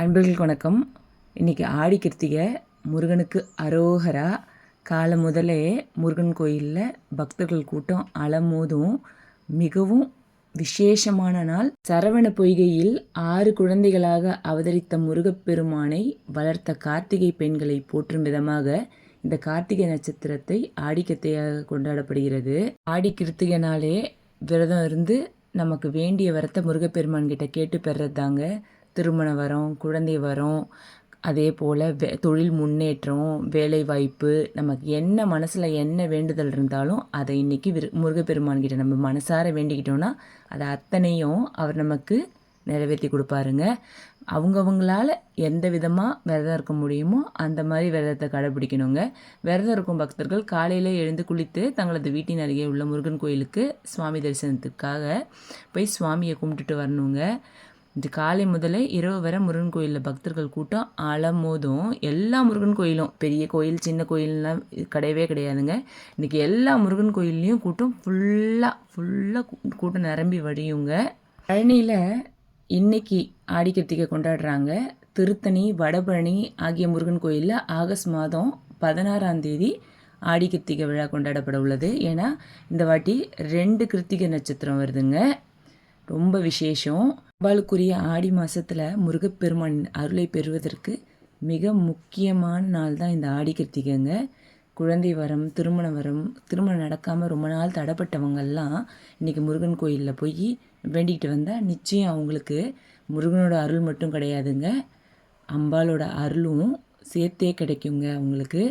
அன்பர்களுக்கு வணக்கம். இன்றைக்கி ஆடி கிருத்திகை முருகனுக்கு அரோகரா. காலை முதலே முருகன் கோயிலில் பக்தர்கள் கூட்டம் அலமோதும். மிகவும் விசேஷமான நாள். சரவண பொய்கையில் ஆறு குழந்தைகளாக அவதரித்த முருகப்பெருமானை வளர்த்த கார்த்திகை பெண்களை போற்றும் விதமாக இந்த கார்த்திகை நட்சத்திரத்தை ஆடிக்கத்தையாக கொண்டாடப்படுகிறது. ஆடி கிருத்திகைனாலே விரதம் இருந்து நமக்கு வேண்டிய வரத்தை முருகப்பெருமான் கிட்ட கேட்டு பெறது தாங்க திருமண வரம் குழந்தை வரம் அதே போல் வே தொழில் முன்னேற்றம் வேலைவாய்ப்பு நமக்கு என்ன மனசில் என்ன வேண்டுதல் இருந்தாலும் அதை இன்றைக்கி விரு முருகப்பெருமான்கிட்ட நம்ம மனசார வேண்டிக்கிட்டோன்னா அதை அத்தனையும் அவர் நமக்கு நிறைவேற்றி கொடுப்பாருங்க. அவங்கவுங்களால் எந்த விதமாக விரதம் இருக்க முடியுமோ அந்த மாதிரி விரதத்தை கடைபிடிக்கணுங்க. விரதம் இருக்கும் பக்தர்கள் காலையில் எழுந்து குளித்து தங்களது வீட்டின் அருகே உள்ள முருகன் கோயிலுக்கு சுவாமி தரிசனத்துக்காக போய் சுவாமியை கும்பிட்டுட்டு வரணுங்க. இது காலை முதலே இரவு வரை முருகன் கோயிலில் பக்தர்கள் கூட்டம் அலமோதும். எல்லா முருகன் கோயிலும் பெரிய கோயில் சின்ன கோயில்லாம் கிடையவே கிடையாதுங்க. இன்றைக்கி எல்லா முருகன் கோயில்லையும் கூட்டம் ஃபுல்லாக ஃபுல்லாக கூட்டம் நிரம்பி வடியுங்க. பழனியில் இன்றைக்கி ஆடி கிருத்திகை கொண்டாடுறாங்க. திருத்தணி வடபழனி ஆகிய முருகன் கோயிலில் ஆகஸ்ட் மாதம் பதினாறாம் தேதி ஆடி கிருத்திகை விழா கொண்டாடப்பட உள்ளது. ஏன்னா இந்த வாட்டி ரெண்டு கிருத்திகை நட்சத்திரம் வருதுங்க. ரொம்ப விசேஷம். அம்பாளுக்குரிய ஆடி மாதத்தில் முருகப்பெருமானின் அருளை பெறுவதற்கு மிக முக்கியமான நாள் தான் இந்த ஆடி கிருத்திகைங்க. குழந்தை வரம் திருமண வரம் திருமணம் நடக்காமல் ரொம்ப நாள் தடப்பட்டவங்கெல்லாம் இன்றைக்கி முருகன் கோயிலில் போய் வேண்டிக்கிட்டு வந்தால் நிச்சயம் அவங்களுக்கு முருகனோட அருள் மட்டும் கிடையாதுங்க. அம்பாலோட அருளும் சேர்த்தே கிடைக்குங்க அவங்களுக்கு.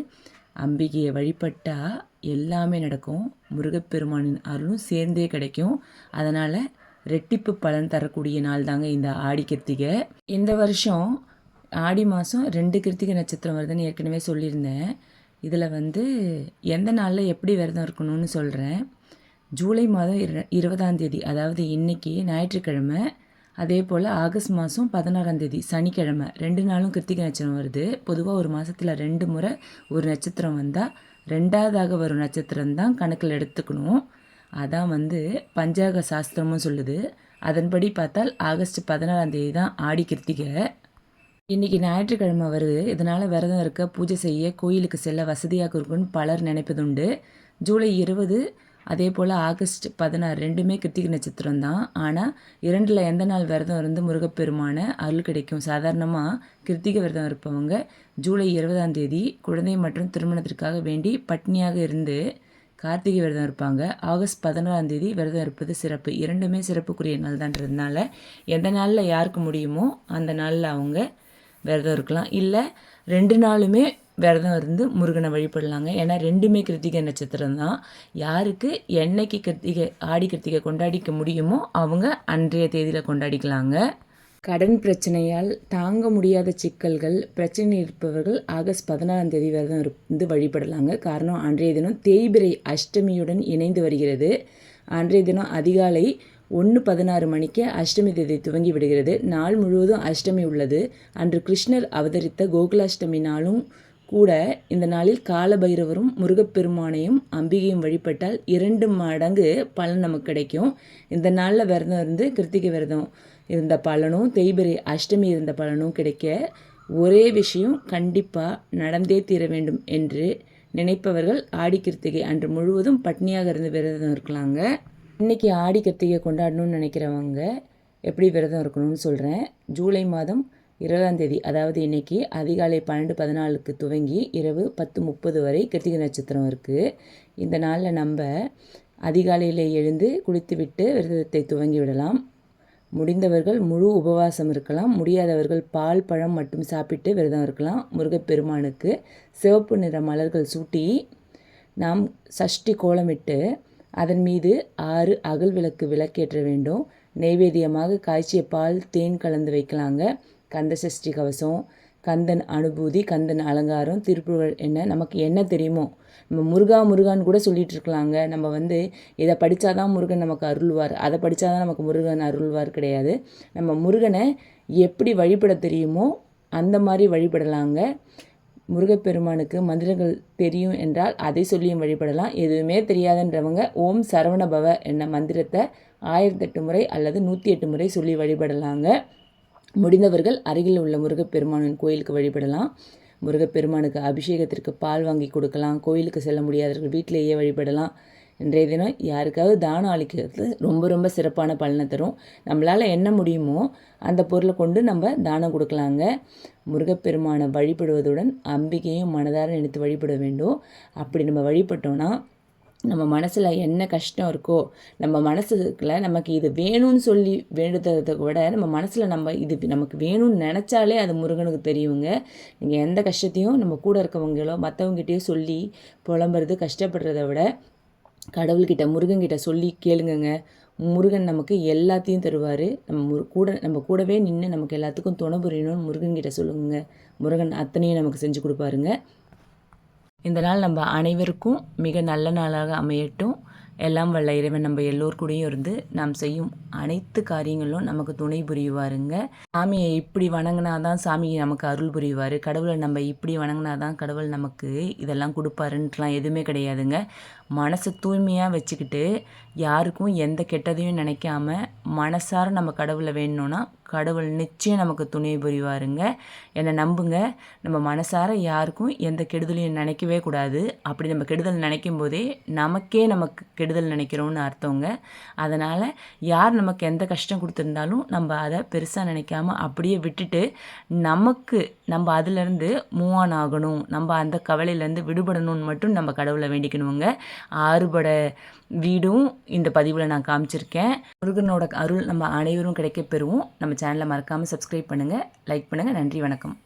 அம்பிகையை வழிபட்டால் எல்லாமே நடக்கும். முருகப்பெருமானின் அருளும் சேர்ந்தே கிடைக்கும். அதனால் ரெட்டிப்பு பலன் தரக்கூடிய நாள் தாங்க இந்த ஆடி கிருத்திகை. இந்த வருஷம் ஆடி மாதம் ரெண்டு கிருத்திகை நட்சத்திரம் வருதுன்னு ஏற்கனவே சொல்லியிருந்தேன். இதில் வந்து எந்த நாளில் எப்படி விரதம் இருக்கணும்னு சொல்கிறேன் ஜூலை மாதம் இரு இருபதாம் தேதி அதாவது இன்றைக்கி ஞாயிற்றுக்கிழமை அதே போல் ஆகஸ்ட் மாதம் பதினாறாம் தேதி சனிக்கிழமை ரெண்டு நாளும் கிருத்திகை நட்சத்திரம் வருது. பொதுவாக ஒரு மாதத்தில் ரெண்டு முறை ஒரு நட்சத்திரம் வந்தால் ரெண்டாவதாக வரும் நட்சத்திரம் தான் கணக்கில் எடுத்துக்கணும். அதான் வந்து பஞ்சாக சாஸ்திரமும் சொல்லுது. அதன்படி பார்த்தால் ஆகஸ்ட் பதினாறாம் தேதி தான் ஆடி கிருத்திகை. இன்றைக்கி ஞாயிற்றுக்கிழமை வருது. இதனால் விரதம் இருக்க பூஜை செய்ய கோயிலுக்கு செல்ல வசதியாக இருக்குன்னு பலர் நினைப்பதுண்டு. ஜூலை இருபது அதே போல் ஆகஸ்ட் பதினாறு ரெண்டுமே கிருத்திகை நட்சத்திரம் தான். ஆனால் இரண்டில் எந்த நாள் விரதம் இருந்து முருகப்பெருமான அருள் கிடைக்கும்? சாதாரணமாக கிருத்திகை விரதம் இருப்பவங்க ஜூலை இருபதாம் தேதி குழந்தை மற்றும் திருமணத்திற்காக வேண்டி பட்னியாக இருந்து கார்த்திகை விரதம் இருப்பாங்க. ஆகஸ்ட் பதினாறாம் தேதி விரதம் இருப்பது சிறப்பு. இரண்டுமே சிறப்புக்குரிய நாள் தான்றதுனால எந்த நாளில் யாருக்கு முடியுமோ அந்த நாளில் அவங்க விரதம் இருக்கலாம். இல்லை ரெண்டு நாளுமே விரதம் இருந்து முருகனை வழிபடலாங்க. ஏன்னா ரெண்டுமே கிருத்திகை நட்சத்திரம் தான். யாருக்கு என்னைக்கு கிருத்திகை ஆடி கிருத்திகை கொண்டாடிக்க முடியுமோ அவங்க அன்றைய தேதியில் கொண்டாடிக்கலாங்க. கடன் பிரச்சனையால் தாங்க முடியாத சிக்கல்கள் பிரச்சனை இருப்பவர்கள் ஆகஸ்ட் பதினாறாம் தேதி விரதம் இருந்து வழிபடலாங்க. காரணம் அன்றைய தினம் தேய்பிரை அஷ்டமியுடன் இணைந்து வருகிறது. அன்றைய தினம் அதிகாலை ஒன்று பதினாறு மணிக்கு அஷ்டமி தேதி துவங்கி விடுகிறது. நாள் முழுவதும் அஷ்டமி உள்ளது. அன்று கிருஷ்ணர் அவதரித்த கோகுலாஷ்டமி நாளும் கூட இந்த நாளில் காலபைரவரும் முருகப்பெருமானையும் அம்பிகையும் வழிபட்டால் இரண்டு மடங்கு பலன் நமக்கு கிடைக்கும். இந்த நாளில் விரதம் இருந்து கிருத்திகை விரதம் இருந்த பலனும் தேய்பிரை அஷ்டமி இருந்த பலனும் கிடைக்க ஒரே விஷயம் கண்டிப்பாக நடந்தே தீர வேண்டும் என்று நினைப்பவர்கள் ஆடி கிருத்திகை அன்று முழுவதும் பட்னியாக இருந்து விரதம் இருக்கலாங்க. இன்றைக்கி ஆடி கிருத்திகை கொண்டாடணும்னு நினைக்கிறவங்க எப்படி விரதம் இருக்கணும்னு சொல்கிறேன் ஜூலை மாதம் இருபதாம் தேதி அதாவது இன்றைக்கி அதிகாலை பன்னெண்டு பதினாலுக்கு துவங்கி இரவு பத்து முப்பது வரை கிருத்திகை நட்சத்திரம் இருக்குது இந்த நாளில் நம்ம அதிகாலையில் எழுந்து குளித்துவிட்டு விரதத்தை துவங்கி விடலாம் முடிந்தவர்கள் முழு உபவாசம் இருக்கலாம். முடியாதவர்கள் பால் பழம் மட்டும் சாப்பிட்டு விரதம் இருக்கலாம். முருகப்பெருமானுக்கு சிவப்பு நிற மலர்கள் சூட்டி நாம் சஷ்டி கோலமிட்டு அதன் மீது ஆறு அகல் விளக்கு விளக்கேற்ற வேண்டும். நெய்வேத்தியமாக காய்ச்சிய பால் தேன் கலந்து வைக்கலாங்க. கந்த சஷ்டி கவசம் கந்தன் அனுபூதி கந்தன் அலங்காரம் திருப்புகழ் என்ன நமக்கு என்ன தெரியுமோ. நம்ம முருகா முருகான்னு கூட சொல்லிகிட்டு இருக்கலாங்க. நம்ம வந்து இதை படித்தா தான் முருகன் நமக்கு அருள்வார். அதை படித்தா தான் நமக்கு முருகன் அருள்வார் கிடையாது. நம்ம முருகனை எப்படி வழிபட தெரியுமோ அந்த மாதிரி வழிபடலாங்க. முருகப்பெருமானுக்கு மந்திரங்கள் தெரியும் என்றால் அதை சொல்லியும் வழிபடலாம். எதுவுமே தெரியாதுன்றவங்க ஓம் சரவண பவ என்ன மந்திரத்தை ஆயிரத்தெட்டு முறை அல்லது நூற்றி எட்டு முறை சொல்லி வழிபடலாங்க. முடிந்தவர்கள் அருகில் உள்ள முருகப்பெருமானின் கோயிலுக்கு வழிபடலாம். முருகப்பெருமானுக்கு அபிஷேகத்திற்கு பால் வாங்கி கொடுக்கலாம். கோயிலுக்கு செல்ல முடியாதவர்கள் வீட்டிலேயே வழிபடலாம். இன்றைய தினம் யாருக்காவது தானம் அளிக்கிறது ரொம்ப ரொம்ப சிறப்பான பலனை தரும். நம்மளால் என்ன முடியுமோ அந்த பொருளை கொண்டு நம்ம தானம் கொடுக்கலாங்க. முருகப்பெருமானை வழிபடுவதுடன் அம்பிகையும் மனதார நினைத்து வழிபட வேண்டும். அப்படி நம்ம வழிபட்டோன்னா நம்ம மனசில் என்ன கஷ்டம் இருக்கோ நம்ம மனசுக்குள்ள நமக்கு இது வேணும்னு சொல்லி வேண்டுததை விட நம்ம மனசில் நம்ம இது நமக்கு வேணும்னு நினச்சாலே அது முருகனுக்கு தெரியுங்க. நீங்கள் எந்த கஷ்டத்தையும் நம்ம கூட இருக்கவங்களோ மற்றவங்ககிட்டயோ சொல்லி புலம்புறது கஷ்டப்படுறத விட கடவுள்கிட்ட முருகன்கிட்ட சொல்லி கேளுங்கங்க. முருகன் நமக்கு எல்லாத்தையும் தருவார். நம்ம முரு கூட நம்ம கூடவே நின்று நமக்கு எல்லாத்துக்கும் துணை புரியணும்னு முருகன்கிட்ட சொல்லுங்க முருகன் அத்தனையும் நமக்கு செஞ்சு கொடுப்பாருங்க. இந்த நாள் நம்ம அனைவருக்கும் மிக நல்ல நாளாக அமையட்டும். எல்லாம் வல்ல இறைவன் நம்ம எல்லோர் கூடயும் இருந்து நாம் செய்யும் அனைத்து காரியங்களும் நமக்கு துணை புரிவாருங்க. சாமியை இப்படி வணங்கினாதான் சாமி நமக்கு அருள் புரிவார். கடவுளை நம்ம இப்படி வணங்கினாதான் கடவுள் நமக்கு இதெல்லாம் கொடுப்பாருன்ட்டுலாம் எதுவுமே கிடையாதுங்க. மனசை தூய்மையாக வச்சுக்கிட்டு யாருக்கும் எந்த கெட்டதையும் நினைக்காம மனசார நம்ம கடவுளை வேணும்னா கடவுள் நிச்சயம் நமக்கு துணை புரிவாருங்க. என்னை நம்புங்க. நம்ம மனசார யாருக்கும் எந்த கெடுதலையும் நினைக்கவே கூடாது. அப்படி நம்ம கெடுதல் நினைக்கும் போதே நமக்கே நமக்கு கெடுதல் நினைக்கிறோம்னு அர்த்தங்க. அதனால் யார் நமக்கு எந்த கஷ்டம் கொடுத்துருந்தாலும் நம்ம அதை பெருசாக நினைக்காம அப்படியே விட்டுட்டு நமக்கு நம்ம அதுலேருந்து மூவ் ஆன் ஆகணும். நம்ம அந்த கவலையிலேருந்து விடுபடணும்னு மட்டும் நம்ம கடவுளை வேண்டிக்கணுங்க. ஆறுபட வீடும் இந்த பதிவில் நான் காமிச்சிருக்கேன். முருகனோட அருள் நம்ம அனைவரும் கிடைக்க பெறுவோம் நம்ம சேனலை மறக்காமல் சப்ஸ்கிரைப் பண்ணுங்கள் லைக் பண்ணுங்கள் நன்றி வணக்கம்.